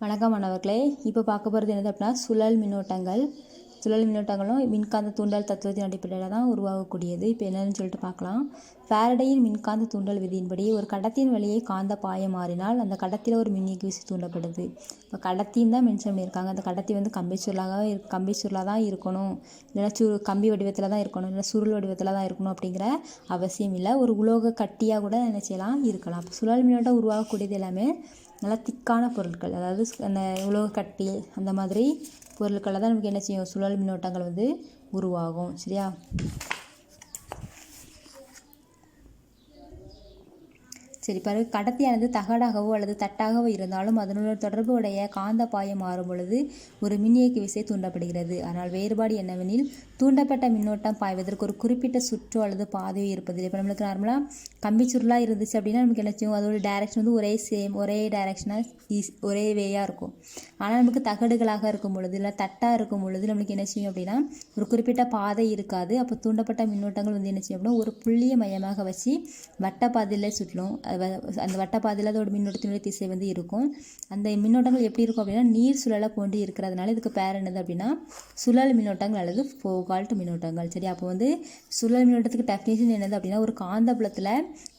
வணக்கம் மாணவர்களே இப்போ பார்க்க போகிறது என்னது அப்படின்னா சுழல் மின்னோட்டங்கள். சுழல் மின்னோட்டங்களும் மின்காந்த தூண்டல் தத்துவத்தின் அடிப்படையில் தான் உருவாகக்கூடியது. இப்போ என்னன்னு சொல்லிட்டு பார்க்கலாம். ஃபேரடையின் மின்காந்த தூண்டல் விதியின்படி ஒரு கடத்தின் வழியே காந்த பாயம் மாறினால் அந்த கடத்தியில் ஒரு மின்னிக்கு வீசி தூண்டப்படுது. இப்போ கடத்தின்னு தான் மென்ஷன் பண்ணியிருக்காங்க. அந்த கடத்தி வந்து கம்பி சுருளாக இரு கம்பி சுருளாக தான் இருக்கணும். இல்லைனா சுரு கம்பி வடிவத்தில் தான் இருக்கணும். இல்லை சுருள் வடிவத்தில் தான் இருக்கணும் அப்படிங்கிற அவசியம் இல்லை. ஒரு உலோக கட்டியாக கூட என்ன செய்யலாம் இருக்கலாம். அப்போ சுழல் மின்னோட்டம் உருவாகக்கூடியது எல்லாமே நல்லா திக்கான பொருட்கள். அதாவது அந்த உலோக கட்டி அந்த மாதிரி பொருட்களில் தான் நமக்கு என்ன செய்யும்? சுழல் மின்னோட்டங்கள் வந்து உருவாகும். சரியா? சரி பிறகு கடத்தியானது தகடாகவோ அல்லது தட்டாகவோ இருந்தாலும் அதனுடன் தொடர்பு உடைய காந்த பாயம் மாறும் பொழுது ஒரு மின்னியக்கு விசை தூண்டப்படுகிறது. ஆனால் வேறுபாடு என்னவெனில் தூண்டப்பட்ட மின்னோட்டம் பாய்வதற்கு ஒரு குறிப்பிட்ட சுற்றோ அல்லது பாதையோ இருப்பதில்லை. இப்போ நம்மளுக்கு நார்மலாக கம்பி சுருளாக இருந்துச்சு அப்படின்னா நமக்கு என்ன செய்யும்? அதோட டைரக்ஷன் வந்து ஒரே சேம் ஒரே டைரக்ஷனாக ஈஸ் ஒரே வேயாக இருக்கும். ஆனால் நமக்கு தகடுகளாக இருக்கும் பொழுது இல்லை தட்டாக இருக்கும் பொழுது நம்மளுக்கு என்ன செய்யும் அப்படின்னா ஒரு குறிப்பிட்ட பாதை இருக்காது. அப்போ தூண்டப்பட்ட மின்னோட்டங்கள் வந்து என்ன செய்யும் அப்படின்னா ஒரு புள்ளிய மையமாக வச்சு வட்ட பாதையில் சுற்றலும் அந்த வட்டப்பாதையில் அதோட மின்னோட்டத்தினுடைய திசை வந்து இருக்கும். அந்த மின்னோட்டங்கள் எப்படி இருக்கும் அப்படின்னா நீர் சுழலை போன்று இருக்கிறதுனால இதுக்கு பேர் என்னது அப்படின்னா சுழல் மின்னோட்டங்கள் அல்லது ஃபோகால்ட் மின்னோட்டங்கள். சரி அப்போ வந்து சுழல் மின்னோட்டத்துக்கு டெஃபினேஷன் என்னது அப்படின்னா ஒரு காந்தபுலத்தில்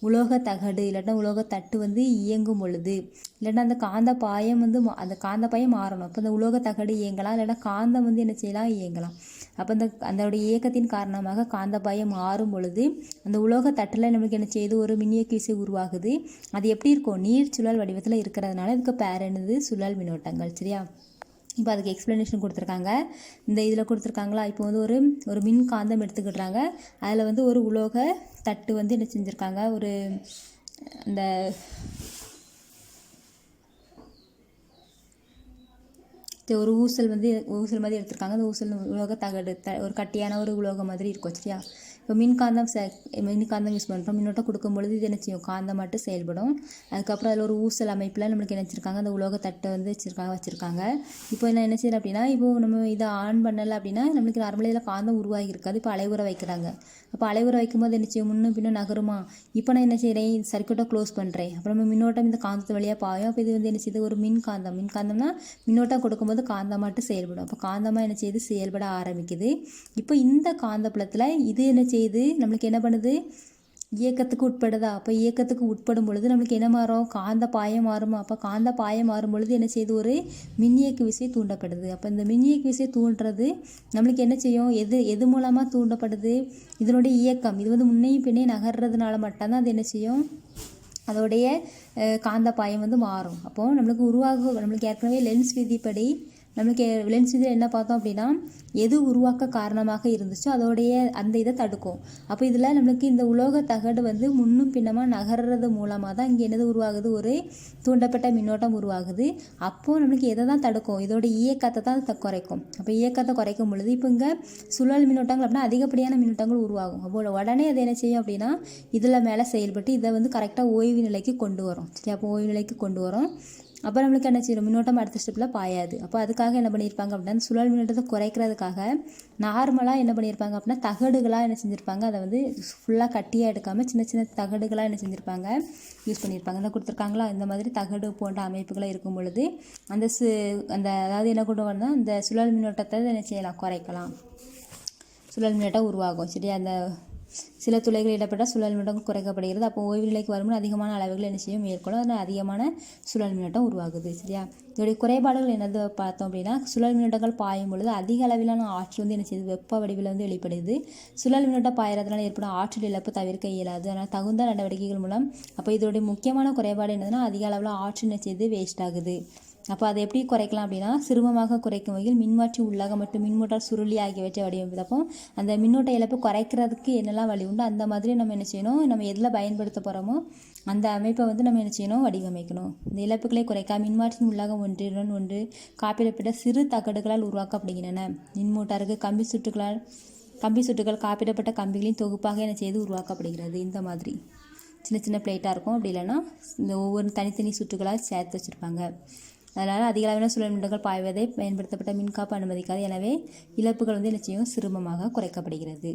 உலோக தகடு இல்லாட்டா உலோக தட்டு வந்து இயங்கும் பொழுது இல்லைன்னா அந்த காந்த பாயம் வந்து அந்த காந்த பாயம் மாறணும். அப்போ அந்த உலோக தகடு இயங்கலாம் இல்லைன்னா காந்தம் வந்து என்ன செய்யலாம்? இயங்கலாம். அப்போ அந்த அதோடைய இயக்கத்தின் காரணமாக காந்த பாயம் மாறும் பொழுது அந்த உலோக தட்டில் நம்மளுக்கு என்ன செய்யுது ஒரு மின்னியக்கு விசை உருவாகுது. அது எப்படி இருக்கும்? நீர் சுழல் வடிவத்தில் இருக்கிறதுனால இதுக்கு பேர் என்னது? சுழல் மின்னோட்டங்கள். சரியா? இப்போ அதுக்கு எக்ஸ்ப்ளனேஷன் கொடுத்துருக்காங்க. இந்த இதில் கொடுத்துருக்காங்களா? இப்போ வந்து ஒரு ஒரு மின் காந்தம் எடுத்துக்கிட்டுறாங்க அதில் வந்து ஒரு உலோக தட்டு வந்து என்ன செஞ்சுருக்காங்க? ஒரு அந்த ஒரு ஊசல் வந்து ஊசல் மாதிரி எடுத்திருக்காங்க. அந்த ஊசல் உலோக தகடு த ஒரு கட்டியான ஒரு உலோகம் மாதிரி இருக்கும். சரியா? இப்போ மின்காந்தம் ச மின்காந்தம் யூஸ் பண்ணுறோம் மின்னோட்டம் கொடுக்கும்பொழுது இது என்ன செய்யும்? காந்தம் மட்டும் செயல்படும். அதுக்கப்புறம் அதில் ஒரு ஊசல் அமைப்பில் நம்மளுக்கு என்ன வச்சுருக்காங்க? அந்த உலோக தட்டை வந்து வச்சுருக்காங்க வச்சுருக்காங்க. இப்போ என்ன என்ன செய்யணும் அப்படின்னா இப்போ நம்ம இதை ஆன் பண்ணலை அப்படின்னா நம்மளுக்கு நார்மலாக இதில் காந்தம் உருவாகி இருக்காது. இப்போ அலைவுற வைக்கிறாங்க. அப்போ அலைவுற வைக்கும்போது என்ன செய்யும்? முன்னும் பின்னும் நகருமா? இப்போ நான் என்ன செய்கிறேன் சர்க்கியூட்டை க்ளோஸ் பண்ணுறேன் அப்புறம் மின்னோட்டம் இந்த காந்தத்து வழியாக பாயும். அப்போ இது வந்து என்ன செய்யுது? ஒரு மின் காந்தம். மின் காந்தம்னா மின்னோட்டம் கொடுக்கும்போது காந்தம் மட்டும் செயல்படும். அப்போ காந்தமாக என்ன செய்யுது? செயல்பட ஆரம்பிக்குது. இப்போ இந்த காந்தப்புலத்தில் இது என்ன செய்யுது செய்து நம்மளுக்கு என்ன பண்ணுது? இயக்கத்துக்கு உட்படுதா? அப்போ இயக்கத்துக்கு உட்படும் பொழுது நம்மளுக்கு என்ன மாறும்? காந்த பாயம் மாறுமா? அப்போ காந்த பாயம் மாறும் பொழுது என்ன செய்யுது ஒரு மின்னியக்கு விசை தூண்டப்படுது. அப்போ இந்த மின்னியக்கு விசை தூண்டுறது நம்மளுக்கு என்ன செய்யும்? எது எது மூலமாக தூண்டப்படுது? இதனுடைய இயக்கம். இது வந்து முன்னையும் பின்னே நகர்றதுனால மட்டும்தான் அது என்ன செய்யும்? அதோடைய காந்த பாயம் வந்து மாறும். அப்போது நம்மளுக்கு உருவாக நம்மளுக்கு ஏற்கனவே லென்ஸ் விதிப்படி நம்மளுக்கு லென்ஸ் இதில் என்ன பார்த்தோம் அப்படின்னா எது உருவாக்க காரணமாக இருந்துச்சோ அதோடைய அந்த இதை தடுக்கும். அப்போ இதில் நம்மளுக்கு இந்த உலோக தகடு வந்து முன்னும் பின்னமாக நகர்றது மூலமாக தான் இங்கே என்னது உருவாகுது? ஒரு தூண்டப்பட்ட மின்னோட்டம் உருவாகுது. அப்போது நம்மளுக்கு எதை தான் தடுக்கும்? இதோட இயக்கத்தை தான் குறைக்கும். அப்போ இயக்கத்தை குறைக்கும் பொழுது இப்போ இங்கே சுழல் மின்னோட்டங்கள் அப்படின்னா அதிகப்படியான மின்னோட்டங்கள் உருவாகும். அப்போ உடனே அது என்ன செய்யும் அப்படின்னா இதில் மேலே செயல்பட்டு இதை வந்து கரெக்டாக ஓய்வு நிலைக்கு கொண்டு வரும். சரி அப்போ ஓய்வு நிலைக்கு கொண்டு வரும். அப்போ நம்மளுக்கு என்ன செய்யும் மின்னோட்டம் அடுத்த ஸ்டெப்பில் பாயாது. அப்போ அதுக்காக என்ன பண்ணியிருப்பாங்க அப்படின்னா சுழல் மின்னோட்டத்தை குறைக்கிறதுக்காக நார்மலாக என்ன பண்ணியிருப்பாங்க அப்படின்னா தகடுகளாக என்ன செஞ்சுருப்பாங்க? அதை வந்து ஃபுல்லாக கட்டியாக எடுக்காமல் சின்ன சின்ன தகடுகளாக என்ன செஞ்சுருப்பாங்க? யூஸ் பண்ணியிருப்பாங்க என்ன கொடுத்துருக்காங்களா? இந்த மாதிரி தகடு போன்ற அமைப்புகளை இருக்கும் பொழுது அந்த சு அந்த அதாவது என்ன கொண்டு வரணும் அந்த சுழல் மின்னோட்டத்தை என்ன செய்யலாம்? குறைக்கலாம். சுழல் மின்னோட்டம் உருவாகும். சரியா? அந்த சில துளைகள் இடப்பட்ட சுழல் மின்னோட்டம் குறைக்கப்படுகிறது. அப்போ ஓய்வு நிலைக்கு வரும்போது அதிகமான அளவுகள் என்ன செய்யும்? மேற்கொள்ளும். அதனால் அதிகமான சுழல் மின்னோட்டம் உருவாகுது. சரியா? இதோடைய குறைபாடுகள் என்னது பார்த்தோம் அப்படின்னா சுழல் மின்னோட்டங்கள் பாயும் பொழுது அதிக அளவிலான ஆற்றல் வந்து என்ன செய்யுது வெப்ப வடிவில் வந்து வெளிப்படுது. சுழல் மின்னோட்டம் பாயறதுனால ஏற்படும் ஆற்றல் இழப்பு தவிர்க்க இயலாது. அதனால் தகுந்த நடவடிக்கைகள் மூலம் அப்போ இதோடைய முக்கியமான குறைபாடு என்னதுன்னா அதிக அளவில் ஆற்றல் என்ன செய்யுது வேஸ்ட் ஆகுது. அப்போ அதை எப்படி குறைக்கலாம் அப்படின்னா சிறுமமாக குறைக்கும் வகையில் மின்மாற்றி உள்ளாக மற்றும் மின்மோட்டார் சுருளி ஆகியவற்றை வடிவமைப்பதப்போ அந்த மின்னோட்ட இழப்பு குறைக்கிறதுக்கு என்னெல்லாம் வழி உண்டோ? அந்த மாதிரி நம்ம என்ன செய்யணும்? நம்ம எதில் பயன்படுத்த போகிறோமோ அந்த அமைப்பை வந்து நம்ம என்ன செய்யணும்? வடிவமைக்கணும். இந்த இழப்புகளை குறைக்க மின்மாற்றின் உள்ளாக ஒன்றுடன் ஒன்று காப்பிடப்பட்ட சிறு தகடுகளால் உருவாக்கப்படுகின்றன. மின்மோட்டாருக்கு கம்பி சுட்டுகளால் கம்பி சுட்டுகள் காப்பிடப்பட்ட கம்பிகளின் தொகுப்பாக என்ன செய்து உருவாக்கப்படுகிறது? இந்த மாதிரி. சின்ன சின்ன பிளேட்டாக இருக்கும். அப்படி இல்லைன்னா இந்த ஒவ்வொரு தனித்தனி சுற்றுகளாக சேர்த்து வச்சுருப்பாங்க. அதனால் அதிக அளவிலான சுழல் பாய்வதை பயன்படுத்தப்பட்ட மின்காப்பு அனுமதிக்காது. எனவே இழப்புகள் வந்து நிச்சயம் சிரமமாக குறைக்கப்படுகிறது.